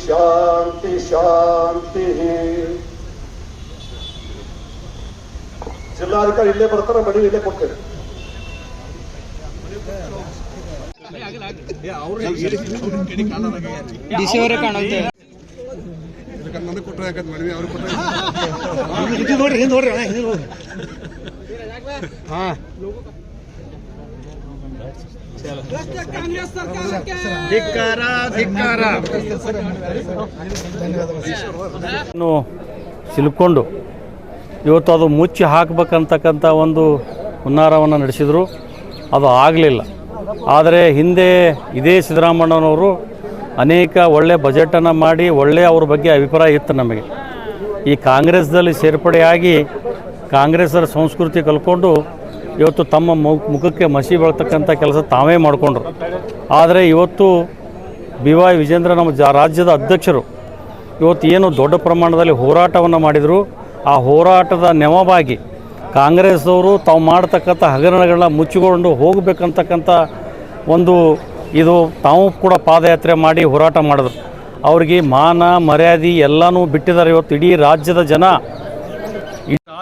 ಶಾಂತಿ ಶಾಂತಿ ಶಾಂತಿ. ಜಿಲ್ಲಾಧಿಕಾರಿ ಇಲ್ಲೇ ಬರ್ತಾರೆ ಮಡಿ ಇಲ್ಲೇ ಕೊಡ್ತೇವೆ. ಡಿಸಿ ಅವರೇ ಕಾಣುತ್ತೆ ನನಗೆ ಕೊಟ್ಟರೆ ಯಾಕಂದ್ರೆ ಮನವಿ ಅವ್ರಿಗೆ ಕೊಟ್ಟರೆ ನೋಡ್ರಿ ಹಿಂದೆ ನೋಡ್ರಿ ಹಿಂದೆ ನೋಡ್ರಿ. ನ್ನು ಸಿಲುಕೊಂಡು ಇವತ್ತು ಅದು ಮುಚ್ಚಿ ಹಾಕ್ಬೇಕಂತಕ್ಕಂಥ ಒಂದು ಹುನ್ನಾರವನ್ನು ನಡೆಸಿದರು. ಅದು ಆಗಲಿಲ್ಲ. ಆದರೆ ಹಿಂದೆ ಇದೇ ಸಿದ್ದರಾಮಣ್ಣನವರು ಅನೇಕ ಒಳ್ಳೆಯ ಬಜೆಟನ್ನು ಮಾಡಿ ಒಳ್ಳೆಯ ಅವ್ರ ಬಗ್ಗೆ ಅಭಿಪ್ರಾಯ ಇತ್ತು ನಮಗೆ. ಈ ಕಾಂಗ್ರೆಸ್ದಲ್ಲಿ ಸೇರ್ಪಡೆಯಾಗಿ ಕಾಂಗ್ರೆಸ್ಸರ ಸಂಸ್ಕೃತಿ ಕಲ್ಕೊಂಡು ಇವತ್ತು ತಮ್ಮ ಮುಖಕ್ಕೆ ಮಸಿ ಬೆಳ್ತಕ್ಕಂಥ ಕೆಲಸ ತಾವೇ ಮಾಡಿಕೊಂಡ್ರು. ಆದರೆ ಇವತ್ತು ಬಿ ವೈ ವಿಜೇಂದ್ರ ನಮ್ಮ ರಾಜ್ಯದ ಅಧ್ಯಕ್ಷರು ಇವತ್ತು ಏನು ದೊಡ್ಡ ಪ್ರಮಾಣದಲ್ಲಿ ಹೋರಾಟವನ್ನು ಮಾಡಿದರು. ಆ ಹೋರಾಟದ ನೆವವಾಗಿ ಕಾಂಗ್ರೆಸ್ಸವರು ತಾವು ಮಾಡ್ತಕ್ಕಂಥ ಹಗರಣಗಳನ್ನ ಮುಚ್ಚಿಕೊಂಡು ಹೋಗಬೇಕಂತಕ್ಕಂಥ ಒಂದು ಇದು ತಾವು ಕೂಡ ಪಾದಯಾತ್ರೆ ಮಾಡಿ ಹೋರಾಟ ಮಾಡಿದ್ರು. ಅವ್ರಿಗೆ ಮಾನ, ಮರ್ಯಾದೆ ಎಲ್ಲನೂ ಬಿಟ್ಟಿದ್ದಾರೆ. ಇವತ್ತು ಇಡೀ ರಾಜ್ಯದ ಜನ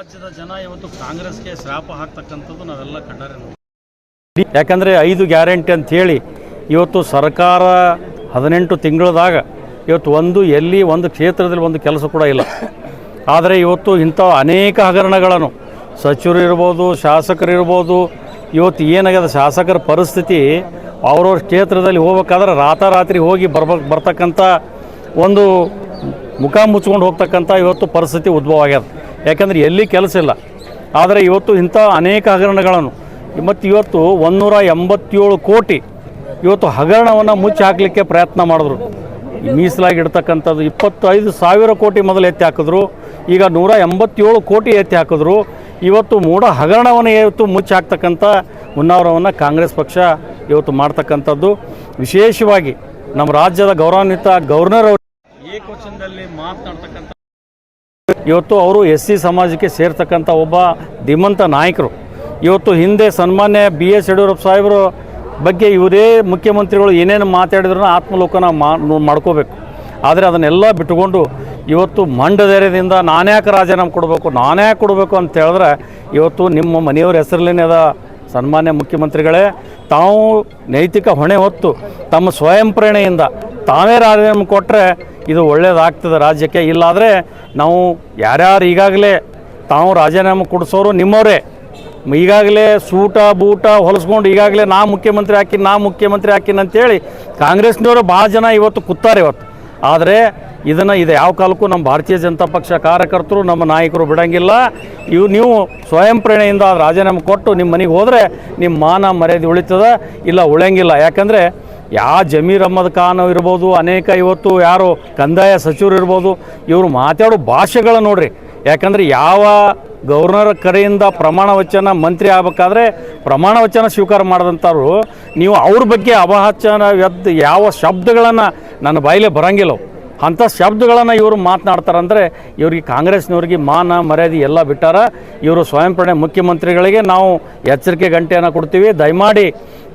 ರಾಜ್ಯದ ಜನ ಇವತ್ತು ಕಾಂಗ್ರೆಸ್ಗೆ ಶ್ರಾಪ ಹಾಕ್ತಕ್ಕಂಥದ್ದು ನಾವೆಲ್ಲ ಕಂಡರೆ ಯಾಕಂದರೆ ಐದು ಗ್ಯಾರಂಟಿ ಅಂಥೇಳಿ ಇವತ್ತು ಸರ್ಕಾರ ಹದಿನೆಂಟು ತಿಂಗಳದಾಗ ಇವತ್ತು ಒಂದು ಎಲ್ಲಿ ಒಂದು ಕ್ಷೇತ್ರದಲ್ಲಿ ಒಂದು ಕೆಲಸ ಕೂಡ ಇಲ್ಲ. ಆದರೆ ಇವತ್ತು ಇಂಥ ಅನೇಕ ಹಗರಣಗಳನ್ನು ಸಚಿವರು ಇರ್ಬೋದು, ಶಾಸಕರು ಇರ್ಬೋದು, ಇವತ್ತು ಏನಾಗ್ಯದ ಶಾಸಕರ ಪರಿಸ್ಥಿತಿ ಅವ್ರವ್ರ ಕ್ಷೇತ್ರದಲ್ಲಿ ಹೋಗ್ಬೇಕಾದ್ರೆ ರಾತಾರಾತ್ರಿ ಹೋಗಿ ಬರ್ಬೇಕು ಬರ್ತಕ್ಕಂಥ ಒಂದು ಮುಖ ಮುಚ್ಕೊಂಡು ಹೋಗ್ತಕ್ಕಂಥ ಇವತ್ತು ಪರಿಸ್ಥಿತಿ ಉದ್ಭವ ಆಗ್ಯದ. ಯಾಕಂದ್ರೆ ಎಲ್ಲಿ ಕೆಲಸ ಇಲ್ಲ. ಆದರೆ ಇವತ್ತು ಇಂಥ ಅನೇಕ ಹಗರಣಗಳನ್ನು, ಮತ್ತು ಇವತ್ತು ಒಂದೂರ ಎಂಬತ್ತೇಳು ಕೋಟಿ ಇವತ್ತು ಹಗರಣವನ್ನು ಮುಚ್ಚಿ ಹಾಕಲಿಕ್ಕೆ ಪ್ರಯತ್ನ ಮಾಡಿದ್ರು. ಮೀಸಲಾಗಿ ಇಡ್ತಕ್ಕಂಥದ್ದು ಇಪ್ಪತ್ತೈದು ಸಾವಿರ ಕೋಟಿ ಮೊದಲು ಎತ್ತಿ ಹಾಕಿದ್ರು, ಈಗ ನೂರ ಎಂಬತ್ತೇಳು ಕೋಟಿ ಎತ್ತಿ ಹಾಕಿದ್ರು. ಇವತ್ತು ಮೂಡ ಹಗರಣವನ್ನು ಇವತ್ತು ಮುಚ್ಚಿ ಹಾಕ್ತಕ್ಕಂಥ ಮುನ್ನಾವರವನ್ನು ಕಾಂಗ್ರೆಸ್ ಪಕ್ಷ ಇವತ್ತು ಮಾಡ್ತಕ್ಕಂಥದ್ದು. ವಿಶೇಷವಾಗಿ ನಮ್ಮ ರಾಜ್ಯದ ಗೌರವಾನ್ವಿತ ಗವರ್ನರ್ ಅವರು ಏಕವಚನದಲ್ಲಿ ಮಾತನಾಡ್ತಕ್ಕಂಥ ಇವತ್ತು ಅವರು ಎಸ್ ಸಿ ಸಮಾಜಕ್ಕೆ ಸೇರ್ತಕ್ಕಂಥ ಒಬ್ಬ ಧೀಮಂತ ನಾಯಕರು. ಇವತ್ತು ಹಿಂದೆ ಸನ್ಮಾನ್ಯ ಬಿ ಎಸ್ ಯಡಿಯೂರಪ್ಪ ಸಾಹೇಬರ ಬಗ್ಗೆ ಇವರೇ ಮುಖ್ಯಮಂತ್ರಿಗಳು ಏನೇನು ಮಾತಾಡಿದ್ರು ಆತ್ಮಲೋಕನ ಮಾಡ್ಕೋಬೇಕು. ಆದರೆ ಅದನ್ನೆಲ್ಲ ಬಿಟ್ಟುಕೊಂಡು ಇವತ್ತು ಮಂಡ ಧೈರ್ಯದಿಂದ ನಾನ್ಯಾಕೆ ರಾಜೀನಾಮೆ ಕೊಡಬೇಕು ನಾನ್ಯಾಕೆ ಕೊಡಬೇಕು ಅಂತ ಹೇಳಿದ್ರೆ ಇವತ್ತು ನಿಮ್ಮ ಮನೆಯವ್ರ ಹೆಸರಲ್ಲೇನೆ ಅದ ಸನ್ಮಾನ್ಯ ಮುಖ್ಯಮಂತ್ರಿಗಳೇ. ತಾವು ನೈತಿಕ ಹೊಣೆ ಹೊತ್ತು ತಮ್ಮ ಸ್ವಯಂ ಪ್ರೇರಣೆಯಿಂದ ತಾವೇ ರಾಜೀನಾಮೆ ಕೊಟ್ಟರೆ ಇದು ಒಳ್ಳೆಯದಾಗ್ತದೆ ರಾಜ್ಯಕ್ಕೆ. ಇಲ್ಲಾದರೆ ನಾವು ಯಾರ್ಯಾರು ಈಗಾಗಲೇ ತಾವು ರಾಜೀನಾಮೆ ಕೊಡಿಸೋರು ನಿಮ್ಮವರೇ. ಈಗಾಗಲೇ ಸೂಟ, ಬೂಟ ಹೊಲಿಸ್ಕೊಂಡು ಈಗಾಗಲೇ ನಾ ಮುಖ್ಯಮಂತ್ರಿ ಹಾಕಿನಿ, ನಾ ಮುಖ್ಯಮಂತ್ರಿ ಹಾಕಿನ ಅಂತೇಳಿ ಕಾಂಗ್ರೆಸ್ನವರು ಭಾಳ ಜನ ಇವತ್ತು ಕೂತಾರೆ ಇವತ್ತು. ಆದರೆ ಇದನ್ನು ಇದು ಯಾವ ಕಾಲಕ್ಕೂ ನಮ್ಮ ಭಾರತೀಯ ಜನತಾ ಪಕ್ಷ ಕಾರ್ಯಕರ್ತರು, ನಮ್ಮ ನಾಯಕರು ಬಿಡಂಗಿಲ್ಲ. ಇವು ನೀವು ಸ್ವಯಂ ಪ್ರೇರಣೆಯಿಂದ ರಾಜೀನಾಮೆ ಕೊಟ್ಟು ನಿಮ್ಮ ಮನೆಗೆ ಹೋದರೆ ನಿಮ್ಮ ಮಾನ ಮರ್ಯಾದೆ ಉಳಿತದ, ಇಲ್ಲ ಉಳಿಯಂಗಿಲ್ಲ. ಯಾಕಂದರೆ ಯಾವ ಜಮೀರ್ ಅಹಮದ್ ಖಾನ್ ಇರ್ಬೋದು, ಅನೇಕ ಇವತ್ತು ಯಾರು ಕಂದಾಯ ಸಚಿವರು ಇರ್ಬೋದು, ಇವರು ಮಾತಾಡೋ ಭಾಷೆಗಳ ನೋಡ್ರಿ ಯಾಕಂದರೆ ಯಾವ ಗವರ್ನರ್ ಕರೆಯಿಂದ ಪ್ರಮಾಣ ವಚನ ಮಂತ್ರಿ ಆಗಬೇಕಾದ್ರೆ ಪ್ರಮಾಣ ವಚನ ಸ್ವೀಕಾರ ಮಾಡಿದಂಥವ್ರು, ನೀವು ಅವ್ರ ಬಗ್ಗೆ ಅಪಹಾಚನ ಎದ್ದು ಯಾವ ಶಬ್ದಗಳನ್ನು ನನ್ನ ಬಾಯಿಲೆ ಬರಂಗಿಲ್ಲ ಅವು. ಅಂಥ ಶಬ್ದಗಳನ್ನು ಇವರು ಮಾತನಾಡ್ತಾರಂದರೆ ಇವ್ರಿಗೆ ಕಾಂಗ್ರೆಸ್ನವ್ರಿಗೆ ಮಾನ ಮರ್ಯಾದೆ ಎಲ್ಲ ಬಿಟ್ಟಾರ. ಇವರು ಸ್ವಯಂ ಪ್ರಣಯ ಮುಖ್ಯಮಂತ್ರಿಗಳಿಗೆ ನಾವು ಎಚ್ಚರಿಕೆ ಗಂಟೆಯನ್ನು ಕೊಡ್ತೀವಿ. ದಯಮಾಡಿ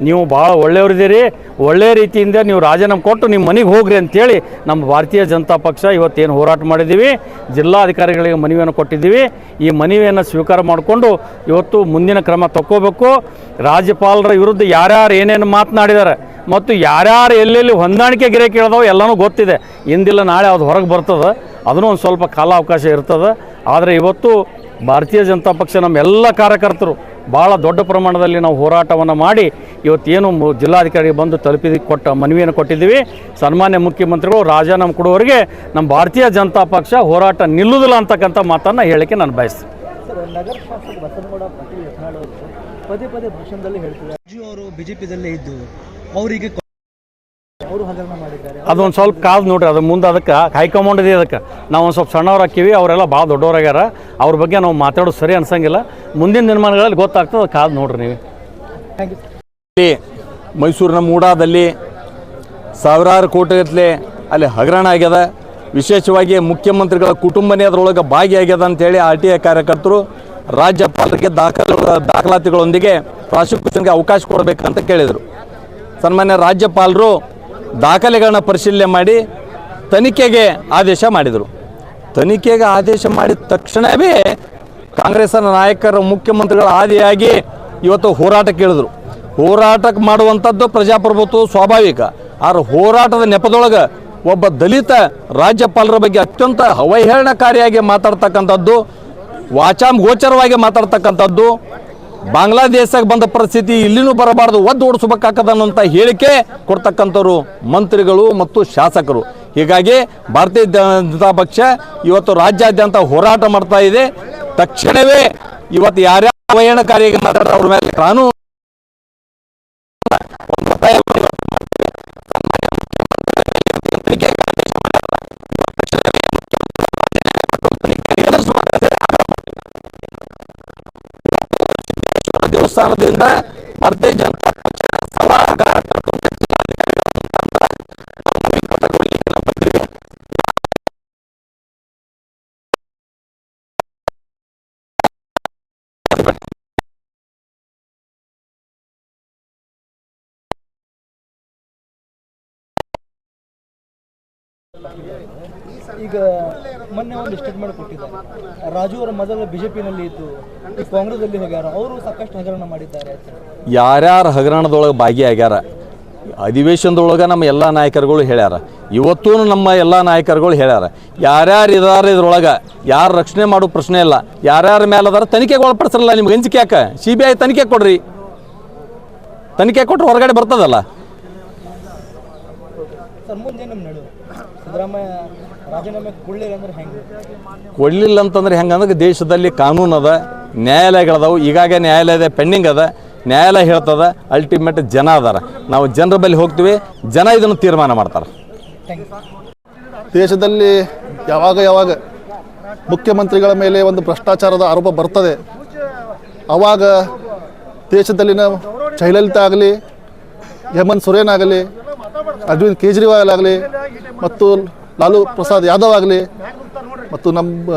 ನೀವು ಭಾಳ ಒಳ್ಳೆಯವರಿದ್ದೀರಿ ಒಳ್ಳೆಯ ರೀತಿಯಿಂದ ನೀವು ರಾಜೀನಾಮೆ ಕೊಟ್ಟು ನಿಮ್ಮ ಮನೆಗೆ ಹೋಗ್ರಿ ಅಂತೇಳಿ ನಮ್ಮ ಭಾರತೀಯ ಜನತಾ ಪಕ್ಷ ಇವತ್ತೇನು ಹೋರಾಟ ಮಾಡಿದ್ದೀವಿ ಜಿಲ್ಲಾಧಿಕಾರಿಗಳಿಗೆ ಮನವಿಯನ್ನು ಕೊಟ್ಟಿದ್ದೀವಿ. ಈ ಮನವಿಯನ್ನು ಸ್ವೀಕಾರ ಮಾಡಿಕೊಂಡು ಇವತ್ತು ಮುಂದಿನ ಕ್ರಮ ತಗೋಬೇಕು ರಾಜ್ಯಪಾಲರ ವಿರುದ್ಧ ಯಾರ್ಯಾರು ಏನೇನು ಮಾತನಾಡಿದ್ದಾರೆ ಮತ್ತು ಯಾರ್ಯಾರು ಎಲ್ಲೆಲ್ಲಿ ಹೊಂದಾಣಿಕೆ ಗಿರೆ ಕೇಳಿದವು ಎಲ್ಲನೂ ಗೊತ್ತಿದೆ. ಇಂದಿಲ್ಲ ನಾಳೆ ಅದು ಹೊರಗೆ ಬರ್ತದೆ. ಅದನ್ನೂ ಒಂದು ಸ್ವಲ್ಪ ಕಾಲಾವಕಾಶ ಇರ್ತದೆ. ಆದರೆ ಇವತ್ತು ಭಾರತೀಯ ಜನತಾ ಪಕ್ಷ ನಮ್ಮ ಎಲ್ಲ ಕಾರ್ಯಕರ್ತರು ಭಾಳ ದೊಡ್ಡ ಪ್ರಮಾಣದಲ್ಲಿ ನಾವು ಹೋರಾಟವನ್ನು ಮಾಡಿ ಇವತ್ತೇನು ಜಿಲ್ಲಾಧಿಕಾರಿಗೆ ಬಂದು ತಲುಪಿದ ಕೊಟ್ಟ ಮನವಿಯನ್ನು ಕೊಟ್ಟಿದ್ದೀವಿ. ಸನ್ಮಾನ್ಯ ಮುಖ್ಯಮಂತ್ರಿಗಳು, ರಾಜೀನಾಮೆ ಕೊಡುವವರಿಗೆ ನಮ್ಮ ಭಾರತೀಯ ಜನತಾ ಪಕ್ಷ ಹೋರಾಟ ನಿಲ್ಲುವುದಿಲ್ಲ ಅಂತಕ್ಕಂಥ ಮಾತನ್ನು ಹೇಳಿಕೆ ನಾನು ಬಯಸ್ತೀನಿ. ಪದೇ ಪದೇ ಭಾಷಣದಲ್ಲಿ ಹೇಳ್ತಿದ್ದಾರೆ. ಅಜ್ಜು ಅವರು ಬಿಜೆಪಿದಲ್ಲೇ ಇದ್ದು ಅವರಿಗೆ ಅವರು ಹಗರಣ ಮಾಡಿದ್ದಾರೆ. ಅದೊಂದು ಸ್ವಲ್ಪ ಕಾದು ನೋಡ್ರಿ ಅದು ಮುಂದೆ ಅದಕ್ಕೆ ಹೈಕಮಾಂಡ್ ಇದೆ ಅದಕ್ಕೆ ನಾವು ಒಂದು ಸ್ವಲ್ಪ ಸಣ್ಣವ್ರು ಹಾಕಿವಿ ಅವರೆಲ್ಲ ಭಾಳ ದೊಡ್ಡವರಾಗ್ಯಾರ. ಅವ್ರ ಬಗ್ಗೆ ನಾವು ಮಾತಾಡೋದು ಸರಿ ಅನ್ಸಂಗಿಲ್ಲ. ಮುಂದಿನ ದಿನಮಾನಗಳಲ್ಲಿ ಗೊತ್ತಾಗ್ತದೆ ಕಾದು ನೋಡ್ರಿ ನೀವು. ಥ್ಯಾಂಕ್ ಯು ಇಲ್ಲಿ ಮೈಸೂರಿನ ಮೂಡಾದಲ್ಲಿ ಸಾವಿರಾರು ಕೋಟಿಗಟ್ಟಲೆ ಅಲ್ಲಿ ಹಗರಣ ಆಗ್ಯದ. ವಿಶೇಷವಾಗಿ ಮುಖ್ಯಮಂತ್ರಿಗಳ ಕುಟುಂಬನೇ ಅದರೊಳಗೆ ಭಾಗಿಯಾಗ್ಯದ ಅಂತೇಳಿ ಆರ್ ಟಿ ಐ ಕಾರ್ಯಕರ್ತರು ರಾಜ್ಯಪಾಲರಿಗೆ ದಾಖಲೆ, ದಾಖಲಾತಿಗಳೊಂದಿಗೆ ಪ್ರಾಸಿಕ್ಯೂಷನ್ಗೆ ಅವಕಾಶ ಕೊಡಬೇಕಂತ ಕೇಳಿದರು. ಸನ್ಮಾನ್ಯ ರಾಜ್ಯಪಾಲರು ದಾಖಲೆಗಳನ್ನ ಪರಿಶೀಲನೆ ಮಾಡಿ ತನಿಖೆಗೆ ಆದೇಶ ಮಾಡಿದರು. ತನಿಖೆಗೆ ಆದೇಶ ಮಾಡಿದ ತಕ್ಷಣವೇ ಕಾಂಗ್ರೆಸ್ನ ನಾಯಕರು, ಮುಖ್ಯಮಂತ್ರಿಗಳ ಆದಿಯಾಗಿ ಇವತ್ತು ಹೋರಾಟಕ್ಕೆ ಇಳಿದ್ರು ಹೋರಾಟಕ್ಕೆ ಮಾಡುವಂಥದ್ದು ಪ್ರಜಾಪ್ರಭುತ್ವ ಸ್ವಾಭಾವಿಕ. ಆದ್ರೆ ಹೋರಾಟದ ನೆಪದೊಳಗೆ ಒಬ್ಬ ದಲಿತ ರಾಜ್ಯಪಾಲರ ಬಗ್ಗೆ ಅತ್ಯಂತ ಅವಹೇಳನಕಾರಿಯಾಗಿ ಮಾತಾಡ್ತಕ್ಕಂಥದ್ದು ವಾಚಾಮ್ ಗೋಚರವಾಗಿ ಮಾತಾಡ್ತಕ್ಕಂಥದ್ದು. ಬಾಂಗ್ಲಾದೇಶಕ್ಕೆ ಬಂದ ಪರಿಸ್ಥಿತಿ ಇಲ್ಲಿನೂ ಬರಬಾರ್ದು, ಒದ್ದು ಓಡಿಸ್ಬೇಕಾಗ್ತದ ಅನ್ನೋಂಥ ಹೇಳಿಕೆ ಕೊಡ್ತಕ್ಕಂಥವ್ರು ಮಂತ್ರಿಗಳು ಮತ್ತು ಶಾಸಕರು. ಹೀಗಾಗಿ ಭಾರತೀಯ ಜನತಾ ಪಕ್ಷ ಇವತ್ತು ರಾಜ್ಯಾದ್ಯಂತ ಹೋರಾಟ ಮಾಡ್ತಾ ಇದೆ. ತಕ್ಷಣವೇ ಇವತ್ತು ಯಾರ್ಯಾರು ಅವಹೇಳನಕಾರಿಯಾಗಿ ಮಾತಾಡ್ತಾರೆ, ಅವ್ರ ಮೇಲೆ ಕಾನೂನು ದೇವಸ್ಥಾನದಿಂದ ಭಾರತೀಯ ಜನತಾ ಪಕ್ಷ ಸಭಾಗಾರ ಈಗ ಮೊನ್ನೆ ಒಂದು ಸ್ಟೇಟ್ಮೆಂಟ್ ಕೊಟ್ಟಿದ್ದಾರೆ. ರಾಜು ಅವರ ಮೊದಲು ಬಿಜೆಪಿನಲ್ಲಿ ಇತ್ತು ಕಾಂಗ್ರೆಸ್ ಕಾಂಗ್ರೆಸ್ನಲ್ಲಿ ಹೋಗ್ಯಾರ ಅವರು ಸಾಕಷ್ಟು ಹಗರಣ ಮಾಡಿದ್ದಾರೆ ಯಾರ್ಯಾರ ಹಗರಣದೊಳಗೆ ಭಾಗಿಯಾಗ್ಯಾರ? ಅಧಿವೇಶನದೊಳಗೆ ನಮ್ಮ ಎಲ್ಲ ನಾಯಕರುಗಳು ಹೇಳ್ಯಾರ. ಇವತ್ತೂ ನಮ್ಮ ಎಲ್ಲ ನಾಯಕರುಗಳು ಹೇಳ್ಯಾರ. ಯಾರ್ಯಾರು ಇದಾರ ಇದ್ರೊಳಗೆ ಯಾರು ರಕ್ಷಣೆ ಮಾಡೋ ಪ್ರಶ್ನೆ ಇಲ್ಲ. ಯಾರ್ಯಾರ ಮೇಲೆ ಅದಾರ ತನಿಖೆಗೆ ಒಳಪಡಿಸಲ್ಲ ನಿಮ್ಗೆ ಹಂಚಿಕೆ ಯಾಕೆ? ಸಿ ಬಿ ಐ ತನಿಖೆ ಕೊಡ್ರಿ. ತನಿಖೆ ಕೊಟ್ಟರೆ ಹೊರಗಡೆ ಬರ್ತದಲ್ಲ? ಸಿದ್ದರಾಮಯ್ಯ ರಾಜೀನಾಮೆ ಕೊಡ್ಲಿಲ್ಲ ಅಂದ್ರೆ ಹೆಂಗೆ? ಕೊಡಲಿಲ್ಲ ಅಂತಂದ್ರೆ ಹೆಂಗಂದ್ರೆ ದೇಶದಲ್ಲಿ ಕಾನೂನು ಅದ ನ್ಯಾಯಾಲಯಗಳದಾವು ಈಗಾಗೆ ನ್ಯಾಯಾಲಯದ ಪೆಂಡಿಂಗ್ ಅದ ನ್ಯಾಯಾಲಯ ಹೇಳ್ತದ ಅಲ್ಟಿಮೇಟ್ ಜನ ಅದಾರ. ನಾವು ಜನರ ಬಳಿ ಹೋಗ್ತೀವಿ ಜನ ಇದನ್ನು ತೀರ್ಮಾನ ಮಾಡ್ತಾರೆ. ದೇಶದಲ್ಲಿ ಯಾವಾಗ ಯಾವಾಗ ಮುಖ್ಯಮಂತ್ರಿಗಳ ಮೇಲೆ ಒಂದು ಭ್ರಷ್ಟಾಚಾರದ ಆರೋಪ ಬರ್ತದೆ ಆವಾಗ ದೇಶದಲ್ಲಿನ ಜಯಲಲಿತಾ ಆಗಲಿ ಹೇಮಂತ್ ಸೊರೇನ್ ಆಗಲಿ ಅರವಿಂದ್ ಕೇಜ್ರಿವಾಲ್ ಆಗಲಿ ಮತ್ತು ಲಾಲು ಪ್ರಸಾದ್ ಯಾದವ್ ಆಗಲಿ ಮತ್ತು ನಮ್ಮ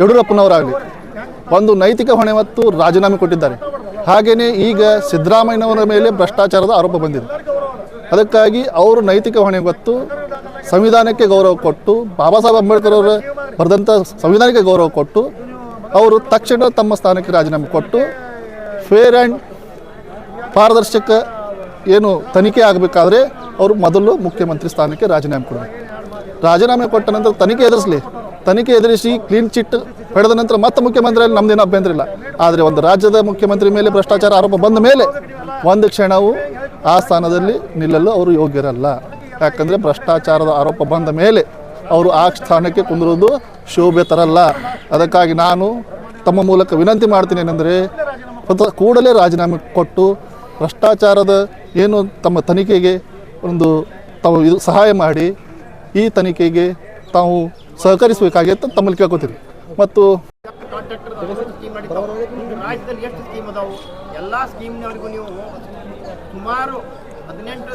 ಯಡಿಯೂರಪ್ಪನವರಾಗಲಿ ಒಂದು ನೈತಿಕ ಹೊಣೆ ಮತ್ತು ರಾಜೀನಾಮೆ ಕೊಟ್ಟಿದ್ದಾರೆ. ಹಾಗೆಯೇ ಈಗ ಸಿದ್ದರಾಮಯ್ಯನವರ ಮೇಲೆ ಭ್ರಷ್ಟಾಚಾರದ ಆರೋಪ ಬಂದಿದೆ. ಅದಕ್ಕಾಗಿ ಅವರು ನೈತಿಕ ಹೊಣೆ ಗೊತ್ತು ಸಂವಿಧಾನಕ್ಕೆ ಗೌರವ ಕೊಟ್ಟು, ಬಾಬಾ ಸಾಹೇಬ್ ಅಂಬೇಡ್ಕರ್ ಅವರ ಬರೆದಂಥ ಸಂವಿಧಾನಕ್ಕೆ ಗೌರವ ಕೊಟ್ಟು, ಅವರು ತಕ್ಷಣ ತಮ್ಮ ಸ್ಥಾನಕ್ಕೆ ರಾಜೀನಾಮೆ ಕೊಟ್ಟು ಫೇರ್ ಆ್ಯಂಡ್ ಪಾರದರ್ಶಕ ಏನು ತನಿಖೆ ಆಗಬೇಕಾದ್ರೆ ಅವರು ಮೊದಲು ಮುಖ್ಯಮಂತ್ರಿ ಸ್ಥಾನಕ್ಕೆ ರಾಜೀನಾಮೆ ಕೊಡಬೇಕು ರಾಜೀನಾಮೆ ಕೊಟ್ಟ ನಂತರ ತನಿಖೆ ಎದುರಿಸಲಿ. ತನಿಖೆ ಎದುರಿಸಿ ಕ್ಲೀನ್ ಚಿಟ್ ಪಡೆದ ನಂತರ ಮತ್ತೆ ಮುಖ್ಯಮಂತ್ರಿ ನಮ್ದೇನು ಅಭ್ಯಂತರ ಇಲ್ಲ. ಆದರೆ ಒಂದು ರಾಜ್ಯದ ಮುಖ್ಯಮಂತ್ರಿ ಮೇಲೆ ಭ್ರಷ್ಟಾಚಾರ ಆರೋಪ ಬಂದ ಮೇಲೆ ಒಂದು ಕ್ಷಣವು ಆ ಸ್ಥಾನದಲ್ಲಿ ನಿಲ್ಲಲು ಅವರು ಯೋಗ್ಯರಲ್ಲ. ಯಾಕಂದರೆ ಭ್ರಷ್ಟಾಚಾರದ ಆರೋಪ ಬಂದ ಮೇಲೆ ಅವರು ಆ ಸ್ಥಾನಕ್ಕೆ ಕುಂದಿರೋದು ಶೋಭೆ ತರಲ್ಲ. ಅದಕ್ಕಾಗಿ ನಾನು ತಮ್ಮ ಮೂಲಕ ವಿನಂತಿ ಮಾಡ್ತೀನಿ ಏನೆಂದರೆ ಕೂಡಲೇ ರಾಜೀನಾಮೆ ಕೊಟ್ಟು ಭ್ರಷ್ಟಾಚಾರದ ಏನು ತಮ್ಮ ತನಿಖೆಗೆ ಒಂದು ತಾವು ಇದು ಸಹಾಯ ಮಾಡಿ ಈ ತನಿಖೆಗೆ ತಾವು ಸಹಕರಿಸಬೇಕಾಗಿ ಅಂತ ತಮ್ಮಲ್ಲಿ ಕೇಳ್ಕೊತೀವಿ. ಮತ್ತು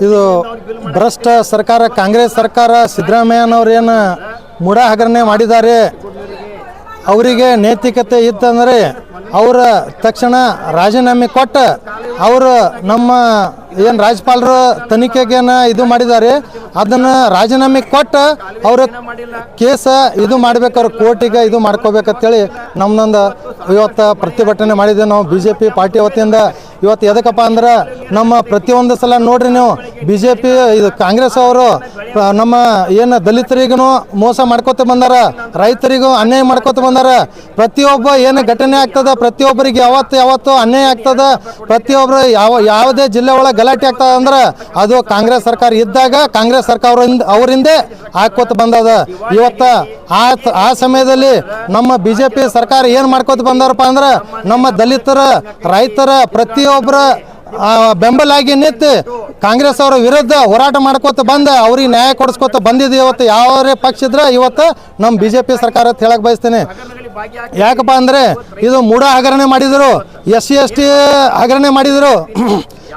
ಇದು ಭ್ರಷ್ಟ ಸರ್ಕಾರ, ಕಾಂಗ್ರೆಸ್ ಸರ್ಕಾರ, ಸಿದ್ದರಾಮಯ್ಯನವ್ರು ಏನು ಮಾಡಿದ್ದಾರೆ, ಅವರಿಗೆ ನೈತಿಕತೆ ಇತ್ತಂದರೆ ಅವರ ತಕ್ಷಣ ರಾಜೀನಾಮೆ ಕೊಟ್ಟು ಅವರು ನಮ್ಮ ಏನು ರಾಜ್ಯಪಾಲರು ತನಿಖೆಗೇನ ಇದು ಮಾಡಿದ್ದಾರೆ, ಅದನ್ನು ರಾಜೀನಾಮೆ ಕೊಟ್ಟು ಅವರ ಕೇಸ ಇದು ಮಾಡ್ಬೇಕಾದ್ರೆ ಕೋರ್ಟಿಗೆ ಇದು ಮಾಡ್ಕೋಬೇಕಂತೇಳಿ ನಮ್ದೊಂದು ಇವತ್ತು ಪ್ರತಿಭಟನೆ ಮಾಡಿದ್ದೇವೆ ನಾವು ಬಿ ಜೆ ಪಿ ಪಾರ್ಟಿ ವತಿಯಿಂದ. ಇವತ್ತು ಎದಕ್ಕಪ್ಪ ಅಂದ್ರೆ ನಮ್ಮ ಪ್ರತಿಯೊಂದು ಸಲ ನೋಡ್ರಿ ನೀವು ಬಿ ಜೆ ಪಿ ಇದು ಕಾಂಗ್ರೆಸ್ ಅವರು ನಮ್ಮ ಏನು ದಲಿತರಿಗೂ ಮೋಸ ಮಾಡ್ಕೋತ ಬಂದಾರ, ರೈತರಿಗೂ ಅನ್ಯಾಯ ಮಾಡ್ಕೋತ ಬಂದಾರ, ಪ್ರತಿಯೊಬ್ಬ ಏನು ಘಟನೆ ಆಗ್ತದ ಪ್ರತಿಯೊಬ್ಬರಿಗೆ ಯಾವತ್ತು ಯಾವತ್ತು ಅನ್ಯಾಯ ಆಗ್ತದ. ಪ್ರತಿಯೊಬ್ಬರು ಯಾವ, ಯಾವುದೇ ಜಿಲ್ಲೆ ಒಳಗೆ ಗಲಾಟೆ ಆಗ್ತದ ಅಂದ್ರೆ ಅದು ಕಾಂಗ್ರೆಸ್ ಸರ್ಕಾರ ಇದ್ದಾಗ ಕಾಂಗ್ರೆಸ್ ಸರ್ಕಾರ ಅವರಿಂದ ಹಾಕೋತ ಬಂದದ. ಇವತ್ತ ಆ ಆ ಸಮಯದಲ್ಲಿ ನಮ್ಮ ಬಿಜೆಪಿ ಸರ್ಕಾರ ಏನು ಮಾಡ್ಕೋತ ಬಂದಾರಪ್ಪ ಅಂದ್ರೆ ನಮ್ಮ ದಲಿತರ, ರೈತರ ಪ್ರತಿಯೊಬ್ಬರ ಬೆಂಬಲಾಗಿ ನಿಂತು ಕಾಂಗ್ರೆಸ್ ಅವರ ವಿರುದ್ಧ ಹೋರಾಟ ಮಾಡ್ಕೋತ ಬಂದ, ಅವ್ರಿಗೆ ನ್ಯಾಯ ಕೊಡಿಸ್ಕೋತ ಬಂದಿದೆ ಇವತ್ತು. ಯಾವರೆ ಪಕ್ಷ ಇದ್ರೆ ಇವತ್ತು ನಮ್ಮ ಬಿ ಜೆ ಪಿ ಸರ್ಕಾರ ಅಂತ ಹೇಳಕ್ ಬಯಸ್ತೇನೆ. ಯಾಕಪ್ಪ ಅಂದರೆ ಇದು ಮೂಢ ಹಗರಣೆ ಮಾಡಿದರು, ಎಸ್ ಸಿ, ಎಸ್ ಟಿ ಹಗರಣೆ ಮಾಡಿದರು.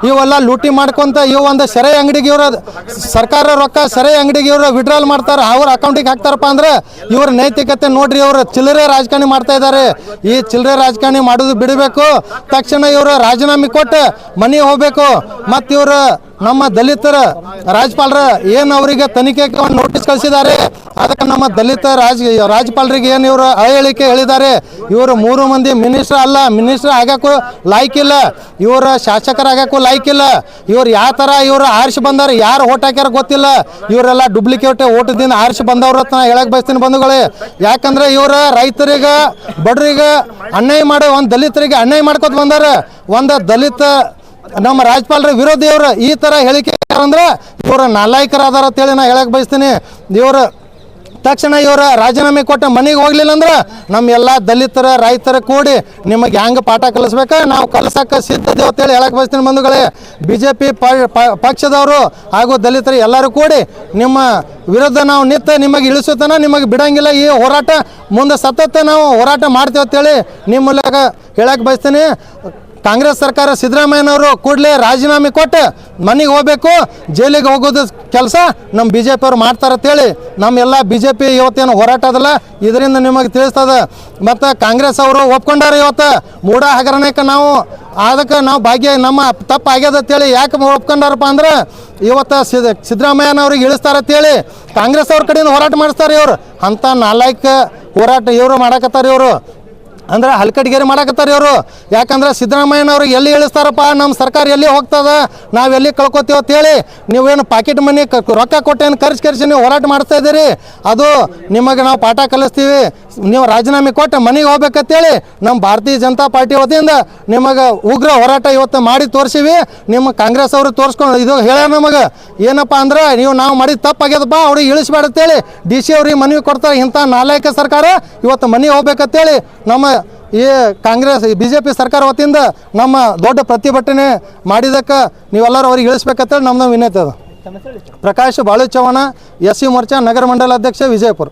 ಇವೆಲ್ಲ ಲೂಟಿ ಮಾಡ್ಕೊಂತ ಇವು ಒಂದು ಸೆರೆ ಅಂಗಡಿಗೆ ಇವ್ರ ಸರ್ಕಾರ ರೊಕ್ಕ ಸೆರೆ ಅಂಗಡಿಗೆ ಇವ್ರ ವಿಡ್ರಾಲ್ ಮಾಡ್ತಾರೆ. ಅವ್ರ ಅಕೌಂಟಿಗೆ ಹಾಕ್ತಾರಪ್ಪ ಅಂದ್ರೆ ಇವ್ರ ನೈತಿಕತೆ ನೋಡ್ರಿ, ಇವ್ರು ಚಿಲ್ಲರೆ ರಾಜಕಾರಣಿ ಮಾಡ್ತಾ ಇದ್ದಾರೆ ಈ ಚಿಲ್ಲರೆ ರಾಜಕಾರಣಿ ಮಾಡೋದು ಬಿಡಬೇಕು, ತಕ್ಷಣ ಇವರು ರಾಜೀನಾಮೆ ಕೊಟ್ಟು ಮನೆ ಹೋಗ್ಬೇಕು. ಮತ್ತು ಇವರು ನಮ್ಮ ದಲಿತರ ರಾಜ್ಯಪಾಲರ ಏನು ಅವರಿಗೆ ತನಿಖೆ ನೋಟಿಸ್ ಕಳಿಸಿದ್ದಾರೆ, ಅದಕ್ಕೆ ನಮ್ಮ ದಲಿತ ರಾಜ ರಾಜ್ಯಪಾಲರಿಗೆ ಏನು ಇವರು ಹೇಳಿಕೆ ಹೇಳಿದ್ದಾರೆ, ಇವರು ಮೂರು ಮಂದಿ ಮಿನಿಸ್ಟರ್ ಅಲ್ಲ, ಮಿನಿಸ್ಟರ್ ಆಗಕ್ಕೂ ಲಾಯ್ಕಿಲ್ಲ ಇವರ ಶಾಸಕರಾಗಕ್ಕೂ ಲಾಯ್ಕಿಲ್ಲ ಇವ್ರು ಯಾವ ಥರ ಇವರು ಆರಿಸಿ ಬಂದಾರ, ಯಾರು ಓಟ್ ಹಾಕ್ಯಾರ ಗೊತ್ತಿಲ್ಲ, ಇವರೆಲ್ಲ ಡುಪ್ಲಿಕೇಟ್ ಓಟದಿಂದ ಆರಿಸಿ ಬಂದವ್ರ ನಾ ಹೇಳಕ್ ಬಯಸ್ತೀನಿ ಬಂಧುಗಳೇ. ಯಾಕಂದ್ರೆ ಇವರ ರೈತರಿಗೆ, ಬಡ್ರಿಗೆ ಅನ್ಯಾಯ ಮಾಡೋ, ಒಂದು ದಲಿತರಿಗೆ ಅನ್ಯಾಯ ಮಾಡ್ಕೊತ ಬಂದಾರ, ಒಂದು ದಲಿತ ನಮ್ಮ ರಾಜ್ಯಪಾಲರ ವಿರೋಧಿ ಇವರು ಈ ಥರ ಹೇಳಿಕೆ ಅಂದ್ರೆ ಇವರು ನಾಲಾಯಕರ ಅದಾರ ಅಂತೇಳಿ ನಾ ಹೇಳಕ್ಕೆ ಬಯಸ್ತೀನಿ. ಇವರು ತಕ್ಷಣ ಇವರ ರಾಜೀನಾಮೆ ಕೊಟ್ಟ ಮನೆಗೆ ಹೋಗ್ಲಿಲ್ಲ ಅಂದ್ರೆ ನಮ್ಮ ಎಲ್ಲ ದಲಿತರ, ರೈತರ ಕೂಡಿ ನಿಮಗೆ ಹೆಂಗೆ ಪಾಠ ಕಲಿಸ್ಬೇಕು? ನಾವು ಕಲಿಸಕ್ಕೆ ಸಿದ್ಧತೆ ಅಂತೇಳಿ ಹೇಳಕ್ಕೆ ಬಯಸ್ತೀನಿ ಬಂಧುಗಳೇ. ಬಿ ಜೆ ಪಿ, ಪಕ್ಷದವರು ಹಾಗೂ ದಲಿತರು ಎಲ್ಲರೂ ಕೂಡಿ ನಿಮ್ಮ ವಿರುದ್ಧ ನಾವು ನಿತ್ಯ ನಿಮಗೆ ಇಳಿಸುತ್ತಾನ, ನಿಮಗೆ ಬಿಡಂಗಿಲ್ಲ. ಈ ಹೋರಾಟ ಮುಂದೆ ಸತತ ನಾವು ಹೋರಾಟ ಮಾಡ್ತೀವಿ ಅಂತೇಳಿ ನಿಮ್ಮ ಮೂಲಕ ಹೇಳಕ್ಕೆ ಬಯಸ್ತೀನಿ. ಕಾಂಗ್ರೆಸ್ ಸರ್ಕಾರ ಸಿದ್ದರಾಮಯ್ಯನವರು ಕೂಡಲೇ ರಾಜೀನಾಮೆ ಕೊಟ್ಟು ಮನೆಗೆ ಹೋಗಬೇಕು, ಜೈಲಿಗೆ ಹೋಗೋದು ಕೆಲಸ ನಮ್ಮ ಬಿ ಜೆ ಮಾಡ್ತಾರೆ ಅಂತೇಳಿ ನಮ್ಮೆಲ್ಲ ಬಿ ಜೆ ಪಿ ಇವತ್ತೇನು ಹೋರಾಟ ಅದಲ್ಲ, ಇದರಿಂದ ನಿಮಗೆ ತಿಳಿಸ್ತದೆ. ಮತ್ತು ಕಾಂಗ್ರೆಸ್ ಅವರು ಒಪ್ಕೊಂಡಾರ ಇವತ್ತು, ಮೂಢ ಹಗರಣಕ್ಕೆ ನಾವು ಅದಕ್ಕೆ ನಾವು ಭಾಗ್ಯ, ನಮ್ಮ ತಪ್ಪು ಆಗ್ಯದ ಅಂತೇಳಿ ಯಾಕೆ ಒಪ್ಕೊಂಡಾರಪ್ಪ ಅಂದ್ರೆ ಇವತ್ತು ಸಿದ್ ಸಿದ್ದರಾಮಯ್ಯನವ್ರಿಗೆ ಇಳಿಸ್ತಾರೆ ಅಂತೇಳಿ ಕಾಂಗ್ರೆಸ್ ಅವ್ರ ಕಡೆಯಿಂದ ಹೋರಾಟ ಮಾಡಿಸ್ತಾರೆ ಇವರು. ಅಂಥ ನಾಲ್ಕು ಹೋರಾಟ ಇವರು ಮಾಡಕತ್ತಾರೆ ಇವರು. ಅಂದ್ರೆ ಹಲ್ಕಟ್ಗೇರಿ ಮಾಡಕತ್ತಾರ ಇವರು. ಯಾಕಂದ್ರೆ ಸಿದ್ದರಾಮಯ್ಯನವ್ರಿಗೆ ಎಲ್ಲಿ ಇಳಿಸ್ತಾರಪ್ಪ? ನಮ್ಮ ಸರ್ಕಾರ ಎಲ್ಲಿ ಹೋಗ್ತದ? ನಾವು ಎಲ್ಲಿ ಕಳ್ಕೊತೀವಿ ಅಂತೇಳಿ ನೀವೇನು ಪಾಕೆಟ್ ಮನಿ ರೊಕ್ಕ ಕೊಟ್ಟೇನು ಖರ್ಚು ಖರ್ಚು ನೀವು ಹೋರಾಟ ಮಾಡ್ತಾ ಇದ್ದೀರಿ? ಅದು ನಿಮಗೆ ನಾವು ಪಾಠ ಕಲಿಸ್ತೀವಿ. ನೀವು ರಾಜೀನಾಮೆ ಕೊಟ್ಟು ಮನೆಗೆ ಹೋಗ್ಬೇಕಂತೇಳಿ ನಮ್ಮ ಭಾರತೀಯ ಜನತಾ ಪಾರ್ಟಿ ವತಿಯಿಂದ ನಿಮಗೆ ಉಗ್ರ ಹೋರಾಟ ಇವತ್ತು ಮಾಡಿ ತೋರಿಸಿವಿ. ನಿಮ್ಮ ಕಾಂಗ್ರೆಸ್ ಅವರು ತೋರಿಸ್ಕೊಂಡು ಇದು ಹೇಳ ನಮಗೆ, ಏನಪ್ಪ ಅಂದ್ರೆ ನೀವು ನಾವು ಮಾಡಿದ ತಪ್ಪಾಗ್ಯದಪ್ಪ ಅವ್ರಿಗೆ ಇಳಿಸ್ಬೇಡ ಅಂತೇಳಿ ಡಿ ಸಿ ಅವ್ರಿಗೆ ಮನವಿ ಕೊಡ್ತಾರೆ ಇಂಥ ನಾಲಾಯಕ ಸರ್ಕಾರ. ಇವತ್ತು ಮನೆ ಹೋಗ್ಬೇಕಂತೇಳಿ ನಮ್ಮ ಈ ಕಾಂಗ್ರೆಸ್ ಬಿ ಜೆ ಪಿ ಸರ್ಕಾರ ವತಿಯಿಂದ ನಮ್ಮ ದೊಡ್ಡ ಪ್ರತಿಭಟನೆ ಮಾಡಿದಕ್ಕೆ ನೀವೆಲ್ಲರೂ ಅವ್ರಿಗೆ ಇಳಿಸ್ಬೇಕಂತೇಳಿ ನಮ್ಮದು ವಿನಂತಿ ಅದ. ಪ್ರಕಾಶ್ ಬಾಳು ಚವಾಣ ಎಸ್ ಸಿ ಮೋರ್ಚಾ ನಗರ ಮಂಡಲ ಅಧ್ಯಕ್ಷ ವಿಜಯಪುರ.